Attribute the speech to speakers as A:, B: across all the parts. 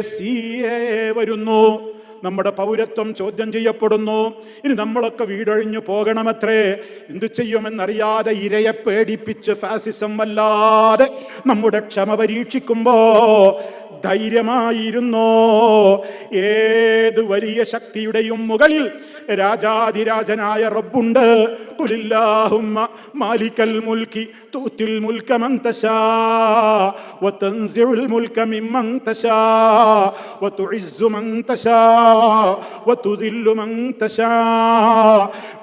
A: C വരുന്നു. നമ്മുടെ പൗരത്വം ചോദ്യം ചെയ്യപ്പെടുന്നു. ഇനി നമ്മളൊക്കെ വീടൊഴിഞ്ഞു പോകണമത്രേ. എന്തു ചെയ്യുമെന്നറിയാതെ ഇരയെ പേടിപ്പിച്ച് ഫാസിസം വല്ലാതെ നമ്മുടെ ക്ഷമ പരീക്ഷിക്കുമ്പോ ധൈര്യമായിരുന്നോ. ഏത് വലിയ ശക്തിയുടെയും മുകളിൽ രാജാതിരാജനായ റബ്ബുണ്ട്. ഖുലില്ലാഹുമ്മ മാലിക്കൽ മുൽക്കി തൂത്തിൽ മുൽക മൻ തശാ വതൻസിഉൽ മുൽക മിമ്മൻ തശാ വതുഇസ്സു മൻ തശാ വതുദില്ലു മൻ തശാ.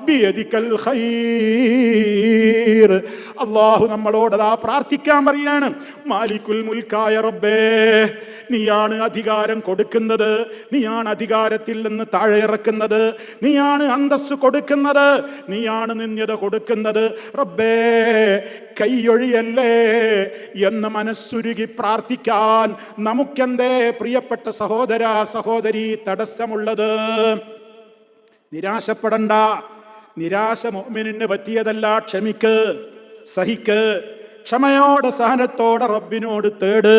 A: ബിയദിക്കൽ ഖൈർ. അല്ലാഹു നമ്മളോട് അതാ പ്രാർത്ഥിക്കാൻ പറയാണ്. മാലിക്കുൽ മുൽക്കായ റബ്ബേ നീയാണ് അധികാരം കൊടുക്കുന്നത്. നീയാണ് അധികാരത്തിൽ നിന്ന് താഴെ ഇറക്കുന്നത്. നീയാണ് അന്തസ് കൊടുക്കുന്നത്. നീയാണ് നിന്യത കൊടുക്കുന്നത് റബ്ബേ കൈയൊഴിയല്ലേ എന്ന് മനസ്സുരുകി പ്രാർത്ഥിക്കാൻ നമുക്കെന്തേ പ്രിയപ്പെട്ട സഹോദര സഹോദരി തടസ്സമുള്ളത്? നിരാശപ്പെടണ്ട. നിരാശ മോമിനിന് പറ്റിയതല്ല ക്ഷമിക്ക് സഹിക്ക്. ക്ഷമയോടെ സഹനത്തോടെ റബ്ബിനോട് തേട്.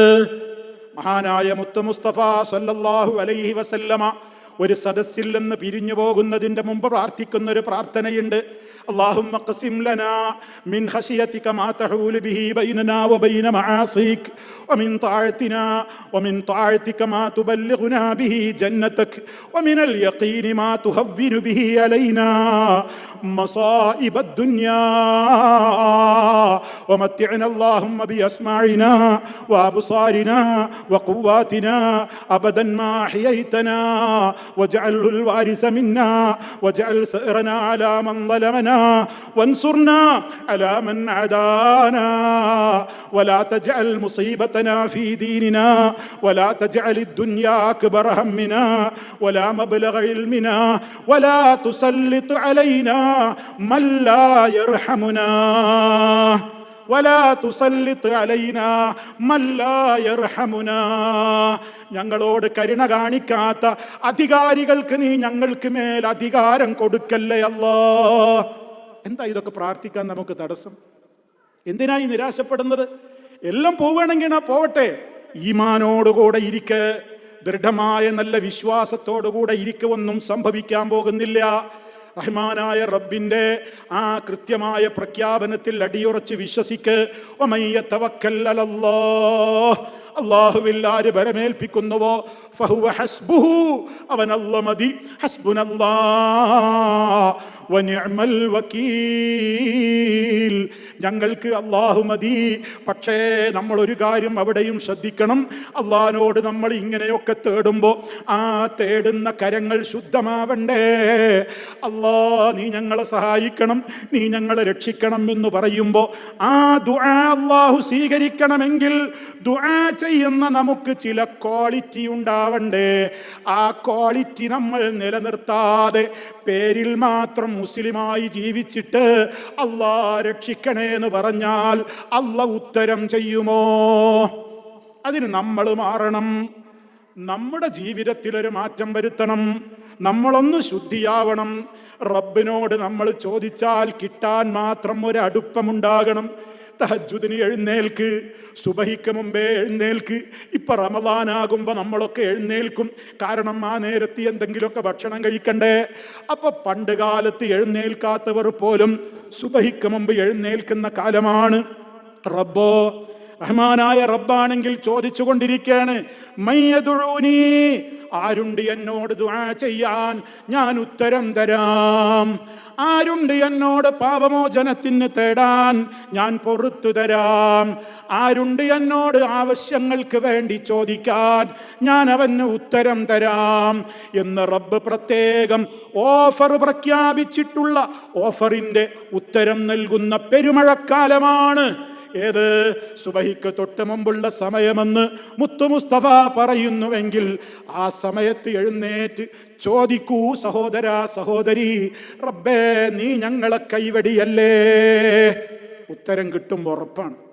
A: മഹാനായ മുത്തു മുസ്തഫ സല്ലല്ലാഹു അലൈഹി വസല്ലമ ഒരു സദസ്സിൽ നിന്ന് പിരിഞ്ഞു പോകുന്നതിന്റെ മുമ്പ് പ്രാർത്ഥിക്കുന്ന ഒരു പ്രാർത്ഥനയുണ്ട് اللهم اقسم لنا من خشيتك ما تحول به بيننا وبين معاصيك ومن طاعتنا ومن طاعتك ما تبلغنا به جنتك ومن اليقين ما تهون به علينا مصائب الدنيا ومتعنا اللهم بأسماعنا وأبصارنا وقواتنا. أبدا ما أحييتنا واجعله الوارث منا واجعل ثأرنا على من ظلمنا وانصرنا على من عدانا ولا تجعل مصيبتنا في ديننا ولا تجعل الدنيا أكبر همنا ولا مبلغ علمنا ولا تسلط علينا من لا يرحمنا. വലാ തുസല്ലിത്ത് അലൈന മല്ലായർഹമുന ഞങ്ങളോട് കരുണ കാണിക്കാത്ത അധികാരികൾക്ക് നീ ഞങ്ങൾക്ക് മേൽ അധികാരം കൊടുക്കല്ലേ അല്ലാ. എന്താ ഇതൊക്കെ പ്രാർത്ഥിക്കാൻ നമുക്ക് തടസ്സം? എന്തിനായി നിരാശപ്പെടുന്നത്? എല്ലാം പോവുകയാണെങ്കിൽ ആ പോവട്ടെ. ഈമാനോടുകൂടെ ഇരിക്ക. ദൃഢമായ നല്ല വിശ്വാസത്തോടുകൂടെ ഇരിക്കുവൊന്നും സംഭവിക്കാൻ പോകുന്നില്ല. റഹ്മാനായ റബ്ബിന്റെ ആ കൃത്യമായ പ്രഖ്യാപനത്തിൽ അടിയുറച്ച് വിശ്വസിക്ക്. അള്ളാഹുവിൽ ആര് ബലമേൽപ്പിക്കുന്നുവോ ഫഹുവ ഹസ്ബുഹു. അവൻ അല്ല മതി ഹസ്ബുനല്ലാ വനിഅമൽ വക്കീൽ ഞങ്ങൾക്ക് അള്ളാഹു മതി. പക്ഷേ നമ്മൾ ഒരു കാര്യം അവിടെയും ശ്രദ്ധിക്കണം. അള്ളഹാനോട് നമ്മൾ ഇങ്ങനെയൊക്കെ തേടുമ്പോൾ ആ തേടുന്ന കരങ്ങൾ ശുദ്ധമാവണ്ടേ. അള്ളാ നീ ഞങ്ങളെ സഹായിക്കണം നീ ഞങ്ങളെ രക്ഷിക്കണം എന്ന് പറയുമ്പോൾ ആ ദുആ അള്ളാഹു സ്വീകരിക്കണമെങ്കിൽ ദുആ ചെയ്യുന്ന നമുക്ക് ചില ക്വാളിറ്റി ഉണ്ടാവണ്ടേ. ആ ക്വാളിറ്റി നമ്മൾ നിലനിർത്താതെ പേരിൽ മാത്രം മുസ്ലിമായി ജീവിച്ചിട്ട് അള്ളാ രക്ഷിക്കണേ. എന്ന് പറഞ്ഞാൽ അല്ല ഉത്തരം ചെയ്യുമോ? അതിന് നമ്മൾ മാറണം. നമ്മുടെ ജീവിതത്തിലൊരു മാറ്റം വരുത്തണം. നമ്മളൊന്ന് ശുദ്ധിയാവണം. റബ്ബിനോട് നമ്മൾ ചോദിച്ചാൽ കിട്ടാൻ മാത്രം ഒരു അടുപ്പമുണ്ടാകണം. തഹജുദിന് എഴുന്നേൽക്ക്. സുബഹിക്ക് മുമ്പേ എഴുന്നേൽക്ക്. ഇപ്പൊ റമദാനാകുമ്പോൾ നമ്മളൊക്കെ എഴുന്നേൽക്കും. കാരണം ആ നേരത്ത് എന്തെങ്കിലുമൊക്കെ ഭക്ഷണം കഴിക്കണ്ടേ? അപ്പൊ പണ്ട് കാലത്ത് എഴുന്നേൽക്കാത്തവർ പോലും സുബഹിക്ക് മുമ്പ് എഴുന്നേൽക്കുന്ന കാലമാണ്. റബ്ബോ റഹ്മാനായ റബ്ബാണെങ്കിൽ ചോദിച്ചു കൊണ്ടിരിക്കുകയാണ് മയ്യതുഴൂനി ആരുണ്ട് എന്നോട് ദുആ ചെയ്യാൻ ഞാൻ ഉത്തരം തരാം. ആരുണ്ട് എന്നോട് പാപമോചനത്തിന് തേടാൻ ഞാൻ പൊറത്തു തരാം. ആരുണ്ട് എന്നോട് ആവശ്യങ്ങൾക്ക് വേണ്ടി ചോദിക്കാൻ ഞാൻ അവന് ഉത്തരം തരാം. എന്ന് റബ്ബ് പ്രത്യേകം ഓഫർ പ്രഖ്യാപിച്ചിട്ടുള്ള ഓഫറിന്റെ ഉത്തരം നൽകുന്ന പെരുമഴക്കാലമാണ്. ഏത്? സുബഹിക്ക് തൊട്ട് മുമ്പുള്ള സമയമെന്ന് മുത്തു മുസ്തഫ പറയുന്നുവെങ്കിൽ ആ സമയത്ത് എഴുന്നേറ്റ് ചോദിക്കൂ സഹോദര സഹോദരി റബ്ബേ നീ ഞങ്ങളെ കൈവടിയല്ലേ? ഉത്തരം കിട്ടും ഉറപ്പാണ്.